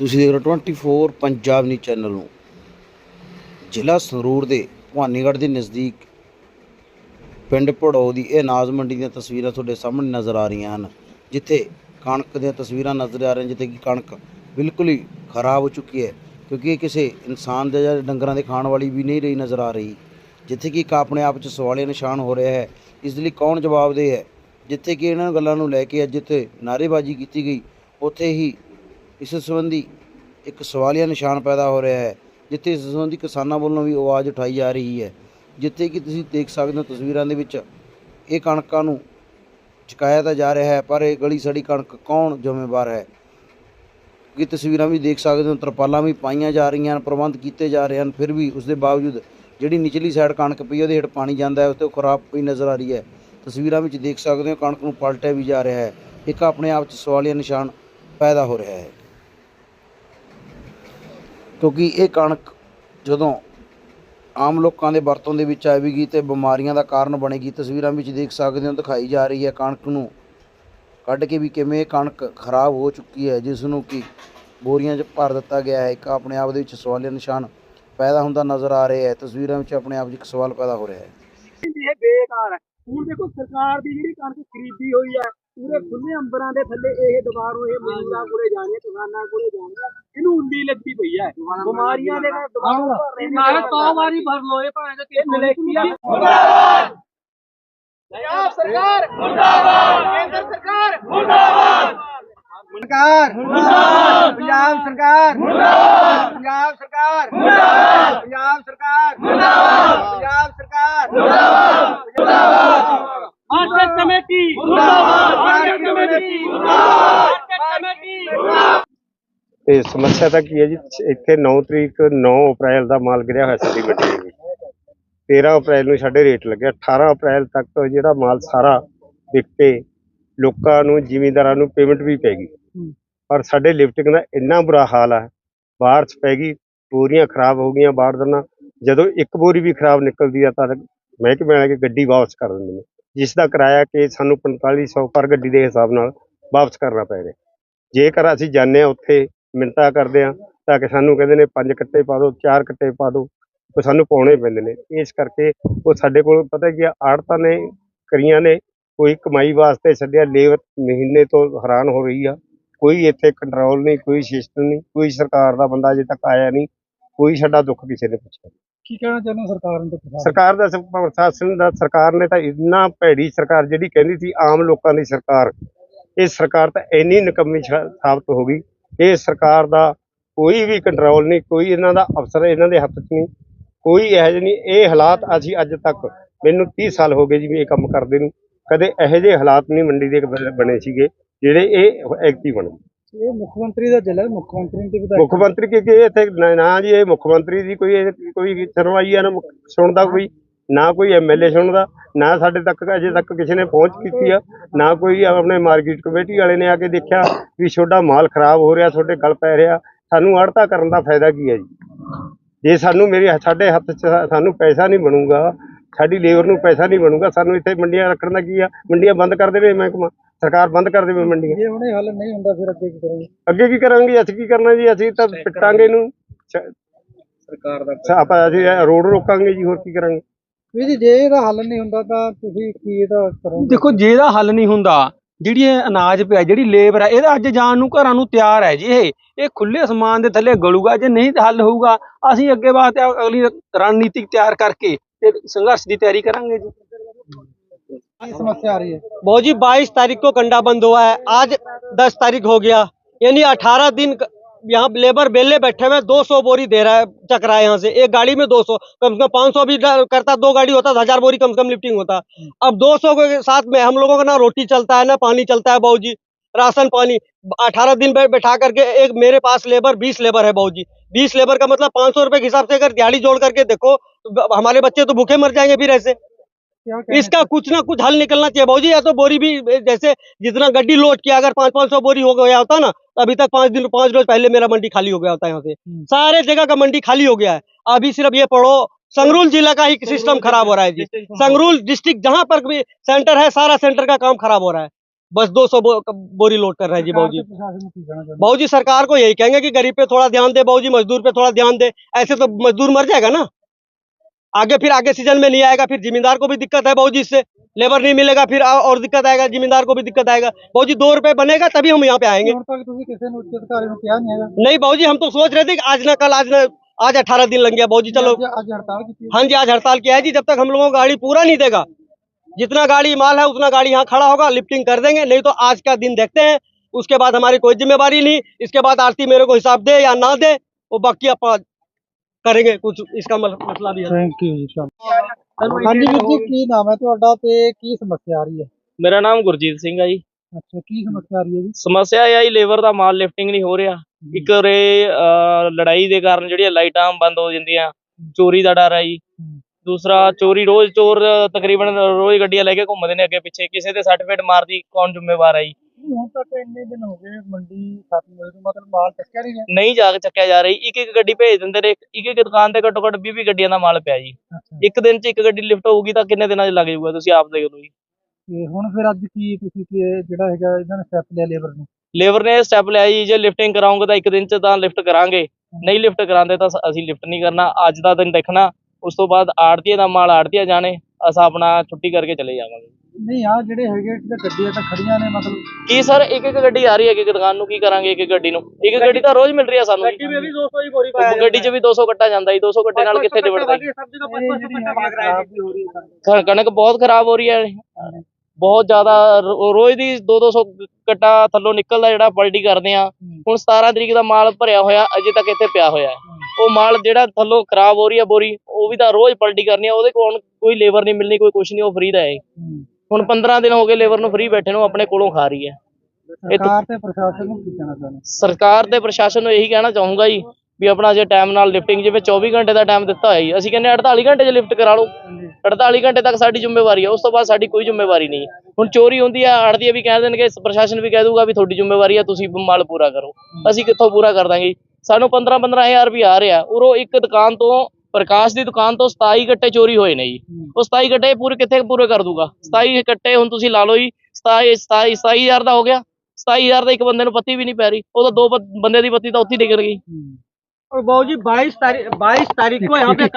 ਤੁਸੀਂ ਦੇਖ ਰਹੇ ਹੋ 24 ਪੰਜਾਬ ਨਿਊਜ਼ ਚੈਨਲ ਨੂੰ। ਜ਼ਿਲ੍ਹਾ ਸੰਗਰੂਰ ਦੇ ਭਵਾਨੀਗੜ੍ਹ ਦੇ ਨਜ਼ਦੀਕ ਪਿੰਡ ਭੜੋ ਦੀ ਇਹ ਅਨਾਜ ਮੰਡੀ ਦੀਆਂ ਤਸਵੀਰਾਂ ਤੁਹਾਡੇ ਸਾਹਮਣੇ ਨਜ਼ਰ ਆ ਰਹੀਆਂ ਹਨ, ਜਿੱਥੇ ਕਣਕ ਦੀਆਂ ਤਸਵੀਰਾਂ ਨਜ਼ਰ ਆ ਰਹੀਆਂ ਜਿੱਥੇ ਕਿ ਕਣਕ ਬਿਲਕੁਲ ਹੀ ਖਰਾਬ ਹੋ ਚੁੱਕੀ ਹੈ, ਕਿਉਂਕਿ ਇਹ ਕਿਸੇ ਇਨਸਾਨ ਦੇ ਜਾਂ ਡੰਗਰਾਂ ਦੇ ਖਾਣ ਵਾਲੀ ਵੀ ਨਹੀਂ ਰਹੀ ਨਜ਼ਰ ਆ ਰਹੀ, ਜਿੱਥੇ ਕਿ ਇੱਕ ਆਪਣੇ ਆਪ 'ਚ ਸਵਾਲੇ ਨਿਸ਼ਾਨ ਹੋ ਰਿਹਾ ਹੈ। ਇਸ ਲਈ ਕੌਣ ਜਵਾਬਦੇਹ ਹੈ? ਜਿੱਥੇ ਕਿ ਇਹਨਾਂ ਗੱਲਾਂ ਨੂੰ ਲੈ ਕੇ ਅੱਜ ਜਿੱਥੇ ਨਾਅਰੇਬਾਜ਼ੀ ਕੀਤੀ ਗਈ, ਉੱਥੇ ਹੀ ਇਸ ਸੰਬੰਧੀ ਇੱਕ ਸਵਾਲੀਆ ਨਿਸ਼ਾਨ ਪੈਦਾ ਹੋ ਰਿਹਾ ਹੈ, ਜਿੱਥੇ ਇਸ ਸੰਬੰਧੀ ਕਿਸਾਨਾਂ ਵੱਲੋਂ ਵੀ ਆਵਾਜ਼ ਉਠਾਈ ਜਾ ਰਹੀ ਹੈ, ਜਿੱਥੇ ਕਿ ਤੁਸੀਂ ਦੇਖ ਸਕਦੇ ਹੋ ਤਸਵੀਰਾਂ ਦੇ ਵਿੱਚ ਇਹ ਕਣਕਾਂ ਨੂੰ ਚੁਕਾਇਆ ਤਾਂ ਜਾ ਰਿਹਾ ਹੈ, ਪਰ ਇਹ ਗਲੀ ਸੜੀ ਕਣਕ ਕੌਣ ਜ਼ਿੰਮੇਵਾਰ ਹੈ? ਕਿ ਤਸਵੀਰਾਂ ਵੀ ਦੇਖ ਸਕਦੇ ਹੋ, ਤਰਪਾਲਾਂ ਵੀ ਪਾਈਆਂ ਜਾ ਰਹੀਆਂ ਹਨ, ਪ੍ਰਬੰਧ ਕੀਤੇ ਜਾ ਰਹੇ ਹਨ, ਫਿਰ ਵੀ ਉਸ ਦੇ ਬਾਵਜੂਦ ਜਿਹੜੀ ਨਿਚਲੀ ਸਾਈਡ ਕਣਕ ਪਈ ਉਹਦੇ ਹੇਠ ਪਾਣੀ ਜਾਂਦਾ ਹੈ, ਉਸ ਤੇ ਉਹ ਖਰਾਬ ਪਈ ਨਜ਼ਰ ਆ ਰਹੀ ਹੈ। ਤਸਵੀਰਾਂ ਵਿੱਚ ਦੇਖ ਸਕਦੇ ਹੋ ਕਣਕ ਨੂੰ ਪਲਟਿਆ ਵੀ ਜਾ ਰਿਹਾ ਹੈ, ਇੱਕ ਆਪਣੇ ਆਪ 'ਚ ਸਵਾਲੀਆ ਨਿਸ਼ਾਨ ਪੈਦਾ ਹੋ ਰਿਹਾ ਹੈ। ਕਿਉਂਕਿ ਇਹ ਕਣਕ ਜਦੋਂ ਆਮ ਲੋਕਾਂ ਦੇ ਵਰਤੋਂ ਦੇ ਵਿੱਚ ਆਵੇਗੀ ਤੇ ਬਿਮਾਰੀਆਂ ਦਾ ਕਾਰਨ ਬਣੇਗੀ, ਤਸਵੀਰਾਂ ਵਿੱਚ ਦੇਖ ਸਕਦੇ ਹੋ, ਦਿਖਾਈ ਜਾ ਰਹੀ ਹੈ ਕਣਕ ਨੂੰ ਕੱਢ ਕੇ ਵੀ ਕਿਵੇਂ ਕਣਕ ਖਰਾਬ ਹੋ ਚੁੱਕੀ ਹੈ, ਜਿਸ ਨੂੰ ਕਿ ਬੋਰੀਆਂ 'ਚ ਭਰ ਦਿੱਤਾ ਗਿਆ ਹੈ। ਇੱਕ ਆਪਣੇ ਆਪ ਦੇ ਵਿੱਚ ਸਵਾਲੀਆ ਨਿਸ਼ਾਨ ਪੈਦਾ ਹੁੰਦਾ ਨਜ਼ਰ ਆ ਰਿਹਾ ਹੈ। ਤਸਵੀਰਾਂ ਵਿੱਚ ਆਪਣੇ ਆਪ 'ਚ ਇੱਕ ਸਵਾਲ ਪੈਦਾ ਹੋ ਰਿਹਾ ਹੈ। ਇਹ ਬੇਕਾਰ ਹੈ। ਹੁਣ ਦੇਖੋ, ਸਰਕਾਰ ਦੀ ਜਿਹੜੀ ਕਣਕ ਖਰੀਦੀ ਹੋਈ ਹੈ, ਪੂਰੇ ਖੁੱਲੇ ਅੰਬਰਾਂ ਦੇ ਥੱਲੇ ਇਹ ਦੁਬਾਰੋਂ ਇਹ ਮਜ਼ਦੂਰਾਂ ਕੋਲੇ ਜਾਣੀ ਕਿਸਾਨਾਂ ਕੋਲੇ ਜਾਣੀ ਹੈ ਇਹਨੂੰ ਉੱਲੀ ਲੱਗੀ ਪਈ ਹੈ ਬਿਮਾਰੀਆਂ ਦੇ ਨਾਲ ਦੁਬਾਰੋਂ ਭਰ ਰਹੇ ਨੇ। 100 ਵਾਰੀ ਭਰ ਲੋ ਇਹ ਭਾਵੇਂ ਤੇ ਇਹ ਨਲੇਕੀ ਆ ਮੁਰਦਾਬਾਦ! ਪੰਜਾਬ ਸਰਕਾਰ! ਮੁਰਦਾਬਾਦ! ਕੇਂਦਰ ਸਰਕਾਰ! ਮੁਰਦਾਬਾਦ! ਸਰਕਾਰ ਮੁਰਦਾਬਾਦ! ਪੰਜਾਬ ਸਰਕਾਰ! ਮੁਰਦਾਬਾਦ! ਪੰਜਾਬ ਸਰਕਾਰ! ਮੁਰਦਾਬਾਦ! ਪੰਜਾਬ ਸਰਕਾਰ! ਮੁਰਦਾਬਾਦ! ਪੰਜਾਬ ਸਰਕਾਰ! ਮਾਰਕੀਟ ਕਮੇਟੀ ਮੁਰਦਾਬਾਦ ਮਾਰਕੀਟ ਕਮੇਟੀ ਮੁਰਦਾਬਾਦ ਮਾਰਕੀਟ ਕਮੇਟੀ ਤੇ ਸਮੱਸਿਆ ਤਾਂ ਕੀ ਹੈ ਜੀ? ਇੱਥੇ 9 ਤਰੀਕ 9 ਅਪ੍ਰੈਲ ਦਾ ਮਾਲ ਗਿਰਿਆ ਹੋਇਆ ਸਾਡੀ ਮੰਡੀ ਦੇ ਵਿੱਚ। 13 ਅਪ੍ਰੈਲ ਨੂੰ ਸਾਡੇ ਰੇਟ ਲੱਗਿਆ 18 ਅਪ੍ਰੈਲ ਤੱਕ ਜਿਹੜਾ ਮਾਲ ਸਾਰਾ ਵਿਕ ਕੇ ਲੋਕਾਂ ਨੂੰ ਜ਼ਿਮੀਂਦਾਰਾਂ ਨੂੰ ਪੇਮੈਂਟ ਵੀ ਪੈ ਗਈ। ਪਰ ਸਾਡੇ ਲਿਫਟਿੰਗ ਦਾ ਇੰਨਾ ਬੁਰਾ ਹਾਲ ਹੈ ਬਾਰਿਸ਼ ਪੈ ਗਈ ਬੋਰੀਆਂ ਖਰਾਬ ਹੋ ਗਈਆਂ ਬਾੜ ਦਨਾ ਜਦੋਂ ਇੱਕ ਬੋਰੀ ਵੀ ਖਰਾਬ ਨਿਕਲਦੀ ਆ ਤਾਂ ਮਹਿਕਮੇ ਵਾਲੇ ਗੱਡੀ ਵਾਪਸ ਕਰ ਦਿੰਦੇ ਨੇ ਜਿਸ ਦਾ ਕਿਰਾਇਆ ਕਿ ਸਾਨੂੰ 4500 ਪਰ ਗੱਡੀ ਦੇ ਹਿਸਾਬ ਨਾਲ ਵਾਪਸ ਕਰਨਾ ਪੈ ਰਿਹਾ। ਜੇਕਰ ਅਸੀਂ ਜਾਂਦੇ ਹਾਂ ਉੱਥੇ ਮਿੰਤਾ ਕਰਦੇ ਆ ਤਾਂ ਕਿ ਸਾਨੂੰ ਕਹਿੰਦੇ ਨੇ ਪੰਜ ਕੱਟੇ ਪਾ ਦਿਓ ਚਾਰ ਕੱਟੇ ਪਾ ਦਿਓ ਉਹ ਸਾਨੂੰ ਪਾਉਣੇ ਪੈਂਦੇ ਨੇ। ਇਸ ਕਰਕੇ ਉਹ ਸਾਡੇ ਕੋਲ ਪਤਾ ਕੀ ਆੜਤਾਂ ਨੇ ਕਰੀਆਂ ਨੇ ਕੋਈ ਕਮਾਈ ਵਾਸਤੇ ਛੱਡਿਆ ਲੇਬਰ ਮਹੀਨੇ ਤੋਂ ਹੈਰਾਨ ਹੋ ਰਹੀ ਆ। ਕੋਈ ਇੱਥੇ ਕੰਟਰੋਲ ਨਹੀਂ ਕੋਈ ਸਿਸਟਮ ਨਹੀਂ ਕੋਈ ਸਰਕਾਰ ਦਾ ਬੰਦਾ ਅਜੇ ਤੱਕ ਆਇਆ ਨਹੀਂ ਕੋਈ ਸਾਡਾ ਦੁੱਖ ਕਿਸੇ ਨੇ ਪੁੱਛਿਆ ਕੀ ਕਹਿਣਾ ਚਾਹੁੰਦੇ ਸਰਕਾਰ ਨੂੰ ਸਰਕਾਰ ਦਾ ਪ੍ਰਸ਼ਾਸਨ ਦਾ ਸਰਕਾਰ ਨੇ ਤਾਂ ਇੰਨਾ ਭੈੜੀ ਸਰਕਾਰ ਜਿਹੜੀ ਕਹਿੰਦੀ ਸੀ ਆਮ ਲੋਕਾਂ ਦੀ ਸਰਕਾਰ ਇਹ ਸਰਕਾਰ ਤਾਂ ਇੰਨੀ ਨਿਕੰਮੀ ਸਾਬਤ ਹੋ ਗਈ। ਇਹ ਸਰਕਾਰ ਦਾ ਕੋਈ ਵੀ ਕੰਟਰੋਲ ਨਹੀਂ ਕੋਈ ਇਹਨਾਂ ਦਾ ਅਫਸਰ ਇਹਨਾਂ ਦੇ ਹੱਥ 'ਚ ਨਹੀਂ ਕੋਈ ਇਹੋ ਜਿਹੇ ਨਹੀਂ। ਇਹ ਹਾਲਾਤ ਅਸੀਂ ਅੱਜ ਤੱਕ ਮੈਨੂੰ 30 ਸਾਲ ਹੋ ਗਏ ਜੀ ਵੀ ਇਹ ਕੰਮ ਕਰਦੇ ਨੂੰ। ਕਦੇ ਇਹੋ ਜਿਹੇ ਹਾਲਾਤ ਨਹੀਂ ਮੰਡੀ ਦੇ ਬਣੇ ਸੀਗੇ ਜਿਹੜੇ ਇਹ ਐਕਟਿਵ ਬਣੇ। ਇਹ ਮੁੱਖ ਮੰਤਰੀ ਦਾ ਜ਼ਿਲ੍ਹਾ ਮੁੱਖ ਮੰਤਰੀ ਦੇ ਵਿਧਾਇਕ। ਮੁੱਖ ਮੰਤਰੀ ਕਿ ਇੱਥੇ ਨਾ- ਜੀ ਇਹ ਮੁੱਖ ਮੰਤਰੀ ਦੀ ਕੋਈ ਕੋਈ ਸੁਣਵਾਈ ਆ ਨਾ ਸੁਣਦਾ ਕੋਈ। ਨਾ ਕੋਈ ਐਮਐਲਏ ਸੁਣਦਾ ਨਾ ਸਾਡੇ ਤੱਕ ਅਜੇ ਤੱਕ ਕਿਸੇ ਨੇ ਪਹੁੰਚ ਕੀਤੀ ਆ ਨਾ ਕੋਈ ਆਪਣੇ ਮਾਰਕੀਟ ਕਮੇਟੀ ਵਾਲੇ ਨੇ ਆ ਕੇ ਦੇਖਿਆ ਵੀ ਤੁਹਾਡਾ ਮਾਲ ਖਰਾਬ ਹੋ ਰਿਹਾ ਤੁਹਾਡੇ ਗਲ ਪੈ ਰਿਹਾ ਸਾਨੂੰ ਅੜਤਾ ਕਰਨ ਦਾ ਫਾਇਦਾ ਕੀ ਹੈ ਜੀ? ਜੇ ਸਾਨੂੰ ਮੇਰੇ ਸਾਡੇ ਹੱਥ 'ਚ ਸਾਨੂੰ ਪੈਸਾ ਨਹੀਂ ਬਣੂਗਾ ਸਾਡੀ ਲੇਬਰ ਨੂੰ ਪੈਸਾ ਨਹੀਂ ਬਣੂਗਾ ਸਾਨੂੰ ਇੱਥੇ ਮੰਡੀਆਂ ਰੱਖਣ ਦਾ ਕੀ ਆ? ਮੰਡੀਆਂ ਬੰਦ ਕਰ ਦੇਵੇ ਮਹਿਕਮਾ ਸਰਕਾਰ ਬੰਦ ਕਰ ਦੇਵੇ ਮੰਡੀਆਂ। ਜੇ ਹੁਣੇ ਹੱਲ ਨਹੀਂ ਹੁੰਦਾ ਫਿਰ ਅੱਗੇ ਕੀ ਕਰੋਗੇ? ਅੱਗੇ ਕੀ ਕਰਾਂਗੇ ਅਸੀਂ ਕੀ ਕਰਨਾ ਜੀ? ਅਸੀਂ ਤਾਂ ਪਿੱਟਾਂਗੇ ਇਹਨੂੰ। ਸਰਕਾਰ ਦਾ ਆਪਾਂ ਅਸੀਂ ਰੋਡ ਰੋਕਾਂਗੇ ਜੀ ਹੋਰ ਕੀ ਕਰਾਂਗੇ? ਵੀ ਜੀ ਜੇ ਇਹਦਾ ਹੱਲ ਨਹੀਂ ਹੁੰਦਾ ਤਾਂ ਤੁਸੀਂ ਕੀ ਇਹਦਾ ਕਰੋਗੇ ਦੇਖੋ ਜੇ ਇਹਦਾ ਹੱਲ ਨਹੀਂ ਹੁੰਦਾ ਜਿਹੜੀ ਇਹ ਅਨਾਜ ਪਿਆ ਜਿਹੜੀ ਲੇਬਰ ਹੈ ਇਹਦਾ ਅੱਜ ਜਾਣ ਨੂੰ ਘਰਾਂ ਨੂੰ ਤਿਆਰ ਹੈ ਜੀ ਇਹ ਇਹ ਖੁੱਲੇ ਅਸਮਾਨ ਦੇ ਥੱਲੇ ਗਲੂਗਾ ਜੇ ਨਹੀਂ ਹੱਲ ਹੋਊਗਾ ਅਸੀਂ ਅੱਗੇ ਵਾਸਤੇ ਅਗਲੀ ਰਣਨੀਤੀ ਤਿਆਰ ਕਰਕੇ ਤੇ ਸੰਘਰਸ਼ ਦੀ ਤਿਆਰੀ ਕਰਾਂਗੇ ਜੀ ਕੀ ਸਮੱਸਿਆ ਆ ਰਹੀ ਹੈ भाजी जी बाईस तारीख को कंडा बंद हुआ है आज दस तारीख हो गया यानी अठारह दिन क- यहाँ लेबर बेले बैठे हुए दो सौ बोरी दे रहा है चक्रा यहाँ से। एक गाड़ी में दो सौ, कम से कम पाँच सौ भी करता, दो गाड़ी होता तो हज़ार बोरी कम से कम लिफ्टिंग होता। अब दो सौ के साथ में हम लोगों का ना रोटी चलता है, ना पानी चलता है बाबू जी राशन, पानी, अठारह दिन बैठा करके एक मेरे पास लेबर, बीस लेबर है बाबू जी बीस लेबर का मतलब पाँच सौ रुपए के हिसाब से अगर दिहाड़ी जोड़ करके देखो तो हमारे बच्चे तो भूखे मर जाएँगे फिर ऐसे। इसका कुछ ना कुछ हल निकलना चाहिए भाजी या तो बोरी भी जैसे जितना गड्डी लोड किया अगर पाँच पाँच सौ बोरी हो गया होता ना तो अभी तक पाँच दिन पाँच रोज पहले मेरा मंडी खाली हो गया होता यहाँ से। सारे जगह का मंडी खाली हो गया है। अभी सिर्फ़ ये पढ़ो संगरूल जिला का ही सिस्टम खराब हो रहा है जी। संगरूल डिस्ट्रिक्ट जहाँ पर भी सेंटर है सारा सेंटर का काम खराब हो रहा है। बस 200 बो, बोरी लोड कर रहे हैं जी भाजी बाबूजी। सरकार को यही कहेंगे कि गरीब पे थोड़ा ध्यान दे भाजी मजदूर पे थोड़ा ध्यान दे। ऐसे तो मजदूर मर जाएगा ना। आगे फिर आगे सीज़न में नहीं आएगा फिर जिम्मेदार को भी दिक्कत है बहुत जी से लेबर नहीं मिलेगा फिर और दिक्कत आएगा जिम्मेदार को भी दिक्कत आएगा। बहुत जी दो रुपए बनेगा तभी हम यहाँ पे आएँगे। नहीं भाजी जी हम तो सोच रहे थे कि आज ना कल आज ना आज अठारह दिन लग गया बहुत जी चलो। आज हड़ताल हाँ जी आज हड़ताल किया है जी जब तक हम लोगों को गाड़ी पूरा नहीं देगा। जितना गाड़ी माल है उतना गाड़ी यहाँ खड़ा होगा लिफ्टिंग कर देंगे नहीं तो आज का दिन देखते हैं। उसके बाद हमारी कोई जिम्मेवारी नहीं इसके बाद आरती मेरे को हिसाब दे या ना दे वो बाकी ਕਰਨਗੇ ਕੁਝ ਇਸਕਾ ਮਸਲਾ ਵੀ ਹੈ ਥੈਂਕ ਯੂ ਜੀ। ਸਾਹਿਬ ਹਾਂਜੀ ਵੀਰ ਜੀ ਕੀ ਨਾਮ ਹੈ ਤੁਹਾਡਾ ਤੇ ਕੀ ਸਮੱਸਿਆ ਆ ਰਹੀ ਹੈ? ਮੇਰਾ ਨਾਮ ਗੁਰਜੀਤ ਸਿੰਘ ਆ ਜੀ। ਅੱਛਾ ਕੀ ਸਮੱਸਿਆ ਆ ਰਹੀ ਹੈ ਜੀ? ਸਮੱਸਿਆ ਆ ਜੀ ਲੇਬਰ ਦਾ ਮਾਲ ਲਿਫਟਿੰਗ ਨਹੀਂ ਹੋ ਰਿਹਾ। ਇੱਕ ਰੇ ਲੜਾਈ ਦੇ ਕਾਰਨ ਜਿਹੜੀਆਂ ਲਾਈਟਾਂ ਬੰਦ ਹੋ ਜਾਂਦੀਆਂ ਚੋਰੀ ਦਾ ਡਰ ਆ ਜੀ। ਦੂਸਰਾ ਚੋਰੀ ਰੋਜ਼ ਚੋਰ ਤਕਰੀਬਨ ਰੋਜ਼ ਗੱਡੀਆਂ ਲੈ ਕੇ ਘੁੰਮਦੇ ਨੇ ਅੱਗੇ ਪਿੱਛੇ ਕਿਸੇ ਤੇ 60 ਫੀਟ ਮਾਰਦੀ ਕੌਣ ਜ਼ਿੰਮੇਵਾਰ ਆ ਜੀ। ਹੁਣ ਤੱਕ ਇੰਨੇ ਦਿਨ ਹੋ ਗਏ ਮੰਡੀ ਖਤਮ ਹੋਈ ਨੂੰ ਮਤਲਬ ਮਾਲ ਚੱਕਿਆ ਨਹੀਂ ਗਿਆ? ਨਹੀਂ ਜਾ ਕੇ ਚੱਕਿਆ ਜਾ ਰਹੀ ਇੱਕ ਇੱਕ ਗੱਡੀ ਭੇਜ ਦਿੰਦੇ ਨੇ ਇੱਕ ਇੱਕ ਦੁਕਾਨ ਤੇ ਘੱਟੋ ਘੱਟ 20 20 ਗੱਡੀਆਂ ਦਾ ਮਾਲ ਪਿਆ ਜੀ। ਇੱਕ ਦਿਨ 'ਚ ਇੱਕ ਗੱਡੀ ਲਿਫਟ ਹੋਊਗੀ ਤਾਂ ਕਿੰਨੇ ਦਿਨਾਂ 'ਚ ਲੱਗ ਜਾਊਗਾ ਤੁਸੀਂ ਆਪ ਦੇਖ ਲਓ ਜੀ ਤੇ ਹੁਣ ਫਿਰ ਅੱਜ ਕੀ ਤੁਸੀਂ ਕੀ ਜਿਹੜਾ ਹੈਗਾ ਇਹਨਾਂ ਨੇ ਸਟੈਪ ਲਿਆ ਲੇਬਰ ਨੂੰ? ਲੇਬਰ ਨੇ ਸਟੈਪ ਲਿਆ ਜੀ ਜੇ ਲਿਫਟਿੰਗ ਕਰਾਉਂਗੇ ਤਾਂ ਇੱਕ ਦਿਨ 'ਚ ਤਾਂ ਲਿਫਟ ਕਰਾਂਗੇ। ਨਹੀਂ ਲਿਫਟ ਕਰਾਉਂਦੇ ਤਾਂ ਅਸੀਂ ਲਿਫਟ ਨਹੀਂ ਕਰਨਾ ਅੱਜ ਦਾ ਦਿਨ ਦੇਖਣਾ। ਉਸ ਤੋਂ ਬਾਅਦ ਆੜਤੀਏ ਦਾ ਮਾਲ ਆੜਤੀਆ ਜਾਣੇ ਅਸਾਂ ਆਪਣਾ ਛੁੱਟੀ ਕਰਕੇ ਚਲੇ ਜਾਵਾਂਗੇ। ਨਹੀਂ ਆ ਜਿਹੜੇ ਹੈਗੇ ਤੇ ਗੱਡੀਆਂ ਤਾਂ ਖੜੀਆਂ ਨੇ ਮਤਲਬ ਕੀ ਸਰ ਇੱਕ ਇੱਕ ਗੱਡੀ ਆ ਰਹੀ ਹੈ ਇੱਕ ਇੱਕ ਦੁਕਾਨ ਨੂੰ ਕੀ ਕਰਾਂਗੇ ਇੱਕ ਗੱਡੀ ਨੂੰ? ਇੱਕ ਗੱਡੀ ਤਾਂ ਰੋਜ਼ ਮਿਲ ਰਹੀ ਹੈ ਸਾਨੂੰ। ਗੱਡੀ ਮੇਰੀ 200 ਹੀ ਬੋਰੀ ਪਾਇਆ ਗੱਡੀ 'ਚ ਵੀ 200 ਕੱਟਾ ਜਾਂਦਾ ਜੀ 200 ਕੱਟੇ ਨਾਲ ਕਿੱਥੇ ਨਿਬੜਦਾ ਜੀ ਕਣਕ ਬਹੁਤ ਖਰਾਬ ਹੋ ਰਹੀ ਹੈ। ਬਹੁਤ ਜ਼ਿਆਦਾ ਰੋਜ਼ ਦੀ 2-200 ਕੱਟਾ ਥੱਲੋਂ ਨਿਕਲਦਾ ਜਿਹੜਾ ਪਲਟੀ ਕਰਦੇ ਆ। ਹੁਣ 17 ਤਰੀਕ ਦਾ ਮਾਲ ਭਰਿਆ ਹੋਇਆ ਅਜੇ ਤੱਕ ਇੱਥੇ ਪਿਆ ਹੋਇਆ ਉਹ ਮਾਲ ਜਿਹੜਾ ਥੱਲੋਂ ਖਰਾਬ ਹੋ ਰਹੀ ਹੈ ਬੋਰੀ ਉਹ ਵੀ ਤਾਂ ਰੋਜ਼ ਪਲਟੀ ਕਰਨੀ ਆ ਉਹਦੇ ਕੋਲ ਕੋਈ ਲੇਬਰ ਨਹੀਂ ਮਿਲਣੀ ਕੋਈ ਕੁਛ ਨਹੀਂ ਉਹ ਫਰੀ ਦਾ ਹੈ। ਹੁਣ 15 ਦਿਨ ਹੋ ਗਏ ਲੇਬਰ ਨੂੰ ਫ੍ਰੀ ਬੈਠੇ ਨੂੰ ਆਪਣੇ ਕੋਲੋਂ ਖਾ ਰਹੀ ਹੈ। ਸਰਕਾਰ ਤੇ ਪ੍ਰਸ਼ਾਸਨ ਨੂੰ ਕੀ ਕਹਿਣਾ ਚਾਹੁੰਦੇ? ਸਰਕਾਰ ਤੇ ਪ੍ਰਸ਼ਾਸਨ ਨੂੰ ਇਹੀ ਕਹਿਣਾ ਚਾਹੂੰਗਾ ਜੀ ਵੀ ਆਪਣਾ ਜੇ ਟਾਈਮ ਨਾਲ ਲਿਫਟਿੰਗ ਜਿਵੇਂ 24 ਘੰਟੇ ਦਾ ਟਾਈਮ ਦਿੱਤਾ ਹੋਇਆ ਜੀ ਅਸੀਂ ਕਹਿੰਦੇ 48 ਘੰਟੇ 'ਚ ਲਿਫਟ ਕਰਾ ਲਓ। 48 ਘੰਟੇ ਤੱਕ ਸਾਡੀ ਜ਼ਿੰਮੇਵਾਰੀ ਹੈ ਉਸ ਤੋਂ ਬਾਅਦ ਸਾਡੀ ਕੋਈ ਜ਼ਿੰਮੇਵਾਰੀ ਨਹੀਂ। ਹੁਣ ਚੋਰੀ ਹੁੰਦੀ ਹੈ ਆੜਤੀਏ ਵੀ ਕਹਿ ਦੇਣਗੇ ਪ੍ਰਸ਼ਾਸਨ ਵੀ ਕਹਿ ਦੂਗਾ ਵੀ ਤੁਹਾਡੀ ਜ਼ਿੰਮੇਵਾਰੀ ਹੈ ਤੁਸੀਂ ਮਾਲ ਪੂਰਾ ਕਰੋ। ਅਸੀਂ ਕਿੱਥੋਂ ਪੂਰਾ ਕਰ ਦਾਂਗੇ? ਸਾਨੂੰ 15 15000 ਰੁਪਏ ਆ ਰਿਹਾ। ਉਰੋਂ ਇੱਕ ਦੁਕਾਨ ਤੋਂ ਪ੍ਰਕਾਸ਼ ਦੀ ਦੁਕਾਨ ਤੋਂ 27 ਗੱਟੇ ਚੋਰੀ ਹੋਏ ਨੇ ਜੀ ਉਹ 27 ਗੱਟੇ ਪੂਰੇ ਕਿੱਥੇ ਪੂਰੇ ਕਰ ਦੂਗਾ 27 ਗੱਟੇ ਹੁਣ ਤੁਸੀਂ ਲਾ ਲਓ ਜੀ 27 27 27000 ਦਾ ਹੋ ਗਿਆ 27000 ਦਾ ਇੱਕ ਬੰਦੇ ਨੂੰ ਪੱਤੀ ਵੀ ਨਹੀਂ ਪੈ ਰਹੀ ਉਹ ਤਾਂ ਦੋ ਬ- ਬੰਦੇ ਦੀ ਪੱਤੀ ਤਾਂ ਉੱਥੇ ਹੀ ਡਿੱਗ ਗਈ और बाबूजी बाईस तारीख बाईस तारीख को यहाँ पे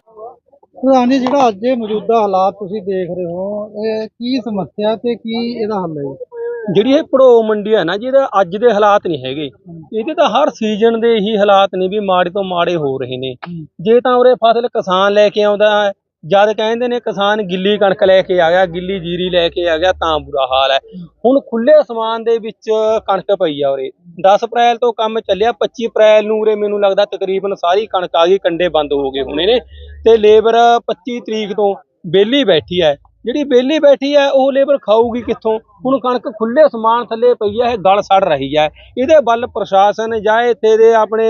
ਪ੍ਰਧਾਨ ਜੀ ਜਿਹੜਾ ਅੱਜ ਇਹ ਮੌਜੂਦਾ ਹਾਲਾਤ ਤੁਸੀਂ ਦੇਖ ਰਹੇ ਹੋ ਇਹ ਕੀ ਸਮੱਸਿਆ ਤੇ ਕੀ ਇਹਦਾ ਹੱਲ ਹੈ ਜੀ? ਜਿਹੜੀ ਇਹ ਪੜੋ ਮੰਡੀ ਹੈ ਨਾ ਜਿਹਦੇ ਅੱਜ ਦੇ ਹਾਲਾਤ ਨਹੀਂ ਹੈਗੇ ਇਹਦੇ ਤਾਂ ਹਰ ਸੀਜ਼ਨ ਦੇ ਹੀ ਹਾਲਾਤ ਨੇ ਵੀ ਮਾੜੇ ਤੋਂ ਮਾੜੇ ਹੋ ਰਹੇ ਨੇ। ਜੇ ਤਾਂ ਉਰੇ ਫਸਲ ਕਿਸਾਨ ਲੈ ਕੇ ਆਉਂਦਾ ਹੈ ਜਦ ਕਹਿੰਦੇ ਨੇ ਕਿਸਾਨ ਗਿੱਲੀ ਕਣਕ ਲੈ ਕੇ ਆ ਗਿਆ ਗਿੱਲੀ ਜੀਰੀ ਲੈ ਕੇ ਆ ਗਿਆ ਤਾਂ ਬੁਰਾ ਹਾਲ ਹੈ। ਹੁਣ ਖੁੱਲੇ ਅਸਮਾਨ ਦੇ ਵਿੱਚ ਕਣਕ ਪਈ ਆ ਉਰੇ। 10 ਅਪ੍ਰੈਲ ਤੋਂ ਕੰਮ ਚੱਲਿਆ 25 ਅਪ੍ਰੈਲ ਨੂੰ ਉਰੇ ਮੈਨੂੰ ਲੱਗਦਾ ਤਕਰੀਬਨ ਸਾਰੀ ਕਣਕ ਆ ਗਈ ਕੰਡੇ ਬੰਦ ਹੋ ਗਏ ਹੋਣੇ ਨੇ। ਤੇ ਲੇਬਰ 25 ਤਰੀਕ ਤੋਂ ਵਿਹਲੀ ਬੈਠੀ ਹੈ। ਜਿਹੜੀ ਵਿਹਲੀ ਬੈਠੀ ਹੈ ਉਹ ਲੇਬਰ ਖਾਊਗੀ ਕਿੱਥੋਂ? ਹੁਣ ਕਣਕ ਖੁੱਲੇ ਸਮਾਨ ਥੱਲੇ ਪਈ ਹੈ ਇਹ ਗਲ ਸੜ ਰਹੀ ਹੈ ਇਹਦੇ ਵੱਲ ਪ੍ਰਸ਼ਾਸਨ ਜਾਂ ਇੱਥੇ ਦੇ ਆਪਣੇ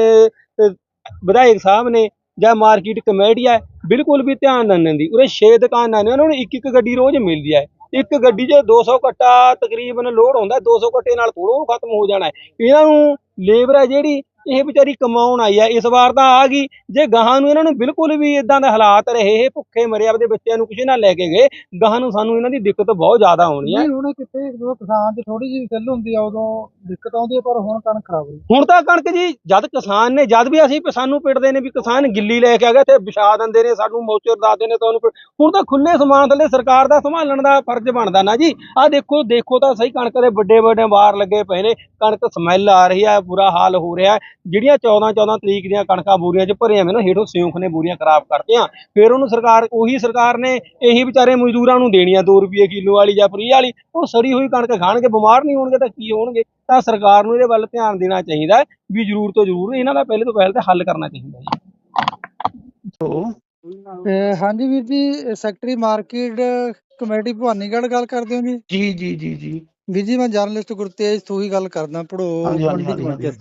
ਵਿਧਾਇਕ ਸਾਹਿਬ ਨੇ ਜਾਂ ਮਾਰਕੀਟ ਕਮੇਟੀ ਹੈ ਬਿਲਕੁਲ ਵੀ ਧਿਆਨ ਨਾ ਦਿੰਦੀ। ਉਰੇ 6 ਦੁਕਾਨਾਂ ਨੇ, ਉਹਨਾਂ ਨੂੰ ਇੱਕ ਇੱਕ ਗੱਡੀ ਰੋਜ਼ ਮਿਲਦੀ ਹੈ ਇੱਕ ਗੱਡੀ 'ਚ 200 ਕੱਟਾ ਤਕਰੀਬਨ ਲੋਡ ਹੁੰਦਾ 200 ਕੱਟੇ ਨਾਲ ਥੋੜੋ ਖਤਮ ਹੋ ਜਾਣਾ। ਇਹਨਾਂ ਨੂੰ ਲੇਬਰ ਹੈ ਜਿਹੜੀ ਇਹ ਵਿਚਾਰੀ ਕਮਾਉਣ ਆਈ ਹੈ ਇਸ ਵਾਰ ਤਾਂ ਆ ਗਈ। ਜੇ ਗਾਹਾਂ ਨੂੰ ਇਹਨਾਂ ਨੂੰ ਬਿਲਕੁਲ ਵੀ ਇਦਾਂ ਦੇ ਹਾਲਾਤ ਰਹੇ ਇਹ ਭੁੱਖੇ ਮਰੇ ਆਪਦੇ ਬੱਚਿਆਂ ਨੂੰ ਕਿਸੇ ਨਾਲ ਲੈ ਕੇ ਗਏ ਗਾਹਾਂ ਨੂੰ ਸਾਨੂੰ ਇਹਨਾਂ ਦੀ ਦਿੱਕਤ ਬਹੁਤ ਜ਼ਿਆਦਾ ਆਉਣੀ ਹੈ ਨਹੀਂ ਹੁਣ ਕਿਤੇ ਜਦੋਂ ਕਿਸਾਨ 'ਚ ਥੋੜੀ ਜਿਹੀ ਸਿੱਲ ਹੁੰਦੀ ਆ ਉਦੋਂ ਦਿੱਕਤ ਆਉਂਦੀ ਹੈ ਪਰ ਹੁਣ ਕਣਕ ਖਰਾਬ ਹੋਈ ਹੁਣ ਤਾਂ ਕਣਕ ਜੀ ਜਦ ਕਿਸਾਨ ਨੇ ਜਦ ਵੀ ਅਸੀਂ ਸਾਨੂੰ ਪਿੜਦੇ ਨੇ ਵੀ ਕਿਸਾਨ ਗਿੱਲੀ ਲੈ ਕੇ ਆ ਗਿਆ ਤੇ ਵਿਛਾ ਦਿੰਦੇ ਨੇ ਸਾਨੂੰ ਮੋਚਰ ਦੱਸਦੇ ਨੇ ਤੁਹਾਨੂੰ ਹੁਣ ਤਾਂ ਖੁੱਲੇ ਸਮਾਨ ਥੱਲੇ ਸਰਕਾਰ ਦਾ ਸੰਭਾਲਣ ਦਾ ਫਰਜ਼ ਬਣਦਾ ਨਾ ਜੀ। ਆਹ ਦੇਖੋ ਦੇਖੋ ਤਾਂ ਸਹੀ ਕਣਕ ਦੇ ਵੱਡੇ ਵੱਡੇ ਵਾਰ ਲੱਗੇ ਪਏ ਨੇ ਕਣਕ ਸਮੈਲ ਆ ਰਹੀ ਹੈ ਬੁਰਾ ਹਾਲ ਹੋ ਰਿਹਾ। ਜਿਹੜੀਆਂ 14 14 ਤਰੀਕ ਦੀਆਂ ਕਣਕਾਂ ਬੋਰੀਆਂ 'ਚ ਭਰੀਆਂ ਹੋਈਆਂ ਨੇ ਹੇਠੋਂ ਸਿਉਂਖ ਨੇ ਬੋਰੀਆਂ ਖਰਾਬ ਕਰਤੀਆਂ। ਫਿਰ ਉਹਨੂੰ ਸਰਕਾਰ ਉਹੀ ਸਰਕਾਰ ਨੇ ਇਹੀ ਵਿਚਾਰੇ ਮਜ਼ਦੂਰਾਂ ਨੂੰ ਦੇਣੀਆਂ 2 ਰੁਪਏ ਕਿਲੋ ਵਾਲੀ ਜਾਂ ਫਰੀ ਵਾਲੀ। ਉਹ ਸੜੀ ਹੋਈ ਕਣਕ ਖਾਣਗੇ ਬਿਮਾਰ ਨਹੀਂ ਹੋਣਗੇ ਤਾਂ ਕੀ ਹੋਣਗੇ? ਤਾਂ ਸਰਕਾਰ ਨੂੰ ਇਹਦੇ ਵੱਲ ਧਿਆਨ ਦੇਣਾ ਚਾਹੀਦਾ ਵੀ ਜ਼ਰੂਰ ਤੋਂ ਜ਼ਰੂਰ ਇਹਨਾਂ ਦਾ ਪਹਿਲੇ ਤੋਂ ਪਹਿਲ ਤੇ ਹੱਲ ਕਰਨਾ ਚਾਹੀਦਾ ਜੀ। ਹਾਂਜੀ ਵੀਰ ਜੀ ਸੈਕਟਰੀ ਮਾਰਕੀਟ ਕਮੇਟੀ ਭਵਾਨੀਗੜ੍ਹ ਗੱਲ ਕਰਦੇ ਹੋ ਜੀ? ਜੀ ਜੀ ਜੀ ਜੀ। ਵੀਰ ਜੀ ਮੈਂ ਜਰਨਲਿਸਟ ਗੁਰਤੇਜ ਸੂਹੀ ਗੱਲ ਕਰਦਾ ਪੜੋ ਹਾਂਜੀ ਹਾਂਜੀ ਹਾਂਜੀ ਤੋਂ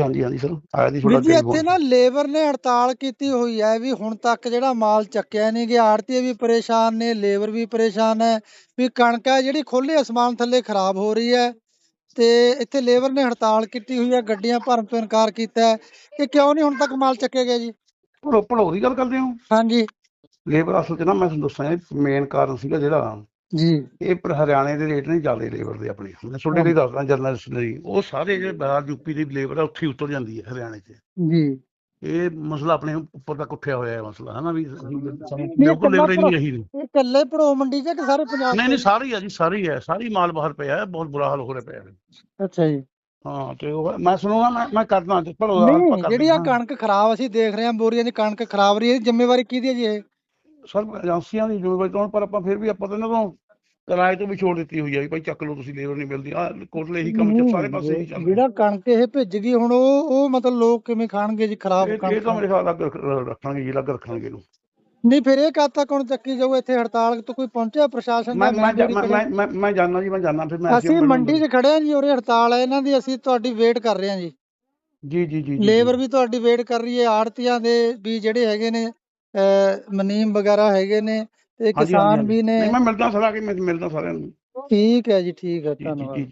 ਹਾਂਜੀ ਹਾਂਜੀ ਸਰ। ਆਇਆ ਦੀ ਤੁਹਾਡਾ ਜੀ ਇੱਥੇ ਨਾ ਲੇਬਰ ਨੇ ਹੜਤਾਲ ਕੀਤੀ ਹੋਈ ਹੈ ਵੀ ਹੁਣ ਤੱਕ ਜਿਹੜਾ ਮਾਲ ਚੱਕਿਆ ਨਹੀਂ ਗਿਆ ਆੜਤੀਏ ਵੀ ਪਰੇਸ਼ਾਨ ਨੇ ਲੇਬਰ ਵੀ ਪਰੇਸ਼ਾਨ ਹੈ ਵੀ ਕਣਕ ਹੈ ਜਿਹੜੀ ਖੁੱਲੇ ਅਸਮਾਨ ਥੱਲੇ ਖਰਾਬ ਹੋ ਰਹੀ ਹੈ। ਤੇ ਇੱਥੇ ਲੇਬਰ ਨੇ ਹੜਤਾਲ ਕੀਤੀ ਹੋਈ ਹੈ ਗੱਡੀਆਂ ਭਰਨ ਤੋਂ ਇਨਕਾਰ ਕੀਤਾ ਹੈ। ਕਿ ਕਿਉਂ ਨਹੀਂ ਹੁਣ ਤੱਕ ਮਾਲ ਚੱਕਿਆ ਗਿਆ ਜੀ? ਭਲੋ ਭਲੋ ਦੀ ਗੱਲ ਕਰਦੇ ਹੋ? ਹਾਂਜੀ। ਲੇਬਰ ਅਸਲ ਚ ਨਾ ਮੈਂ ਤੁਹਾਨੂੰ ਦੱਸਾਂ ਮੇਨ ਕਾਰਨ ਸੀਗਾ ਜਿਹੜਾ ਜੀ। ਇਹ ਪਰ ਹਰਿਆਣੇ ਦੇ ਰੇਟ ਨਹੀਂ ਚੱਲਦੇ ਲੇਬਰ ਦੇ ਆਪਣੇ। ਮੈਂ ਤੁਹਾਡੇ ਲਈ ਦੱਸਦਾ ਜਰਨਲਿਸਟ ਲਈ। ਉਹ ਸਾਰੇ ਜਿਹੜੇ ਬਾਹਰ ਯੂਪੀ ਦੀ ਲੇਬਰ ਆ ਉੱਥੇ ਉਤਰ ਜਾਂਦੀ ਹੈ ਹਰਿਆਣੇ 'ਚ। ਜੀ। ਇਹ ਮਸਲਾ ਆਪਣੇ ਉੱਪਰ ਤੱਕ ਉੱਠਿਆ ਹੋਇਆ ਹੈ ਮਸਲਾ ਹਨਾ ਵੀ ਸਾਨੂੰ ਬਿਲਕੁਲ ਲੇਬਰ ਨਹੀਂ। ਰਹੀ ਇਹ ਇਕੱਲੇ ਭੜੋ ਮੰਡੀ ਚ ਕਿ ਸਾਰੇ ਪੰਜਾਬ ਨਹੀਂ ਨਹੀਂ ਸਾਰੀ ਆ ਜੀ ਸਾਰੀ ਹੈ। ਸਾਰੀ ਮਾਲ ਬਾਹਰ ਪਿਆ ਹੈ ਬਹੁਤ ਬੁਰਾ ਹਾਲ ਹੋ ਰਿਹਾ ਪਿਆ ਹੈ। ਅੱਛਾ ਜੀ। ਹਾਂ ਤੇ ਉਹ ਮੈਂ ਸੁਣੂਗਾ ਮੈਂ ਮੈਂ ਕਰਦਾ ਤੇ ਭੜੋ ਦਾ ਨਹੀਂ ਆਪਾਂ ਕਰਦੇ ਜਿਹੜੀ ਆ। ਕਣਕ ਖਰਾਬ ਅਸੀਂ ਦੇਖ ਰਹੇ ਹਾਂ ਬੋਰੀਆਂ ਦੀ ਕਣਕ ਖਰਾਬ ਰਹੀ ਹੈ ਜ਼ਿੰਮੇਵਾਰੀ ਕਿਹਦੀ ਹੈ ਜੀ ਇਹ? ਸਰ ਏਜੰਸੀਆਂ ਦੀ ਜ਼ਿੰਮੇਵਾਰੀ ਤੋਂ ਪਰ ਆਪਾਂ ਫਿਰ ਵੀ ਆਪਾਂ ਤਾਂ ਇਹਨਾਂ ਤੋਂ ਕਿਰਾਏ ਤੋਂ ਵੀ ਛੋੜ ਦਿੱਤੀ ਹੋਈ ਹੈ ਵੀ ਭਾਈ ਚੱਕ ਲਓ ਤੁਸੀਂ ਲੇਬਰ ਨਹੀਂ ਮਿਲਦੀ। ਆ ਕੋਟਲੇ ਇਹੀ ਕੰਮ ਚ ਸਾਰੇ ਪਾਸੇ ਹੀ ਚੱਲ ਜਿਹੜਾ ਕਣਕ ਇਹ ਭਿੱਜ ਗਈ ਹੁਣ ਉਹ ਉਹ ਮਤਲਬ ਲੋਕ ਕਿਵੇਂ ਖਾਣਗੇ ਜੀ ਖਰਾਬ ਇਹ ਇਹ ਤਾਂ ਕਣਕ ਮੇਰੇ ਖਿਆਲ ਲੱਗ ਰੱਖਾਂਗੇ ਜੀ ਲੱਗ ਰੱਖਾਂਗੇ ਇਹਨੂੰ। ਨਹੀਂ ਫਿਰ ਇਹ ਕਦ ਤੱਕ ਹੁਣ ਚੱਕੀ ਜਾਊ? ਇੱਥੇ ਹੜਤਾਲ ਤੋਂ ਕੋਈ ਪਹੁੰਚਿਆ ਪ੍ਰਸ਼ਾਸਨ ਮੈਂ ਦਾ ਮੈਂ ਮੈਂ ਜਾਣਦਾ ਜੀ ਮੈਂ ਜਾਣਦਾ ਫਿਰ ਮੈਂ ਅਸੀਂ ਮੰਡੀ 'ਚ ਖੜੇ ਹਾਂ ਜੀ ਉਰੇ ਹੜਤਾਲ ਹੈ ਇਹਨਾਂ ਦੀ ਅਸੀਂ ਤੁਹਾਡੀ ਵੇਟ ਕਰ ਰਹੇ ਹਾਂ ਜੀ ਜੀ ਜੀ ਜੀ। ਲੇਬਰ। ਵੀ ਤੁਹਾਡੀ ਵੇਟ ਕਰ ਰਹੀ ਹੈ ਆੜਤੀਆਂ ਦੇ ਵੀ ਜਿਹੜੇ ਹੈਗੇ ਨੇ ਮਨੀਮ ਵਗੈਰਾ ਹੈਗੇ ਨੇ ਤੇ ਕਿਸਾਨ ਵੀ ਨੇ। ਮੈਂ ਮਿਲਦਾ ਸਾਰਾ ਕਿ ਮਿਲਦਾ ਸਾਰਿਆਂ ਨੂੰ। ਠੀਕ ਹੈ ਜੀ ਠੀਕ ਹੈ ਧੰਨਵਾਦ।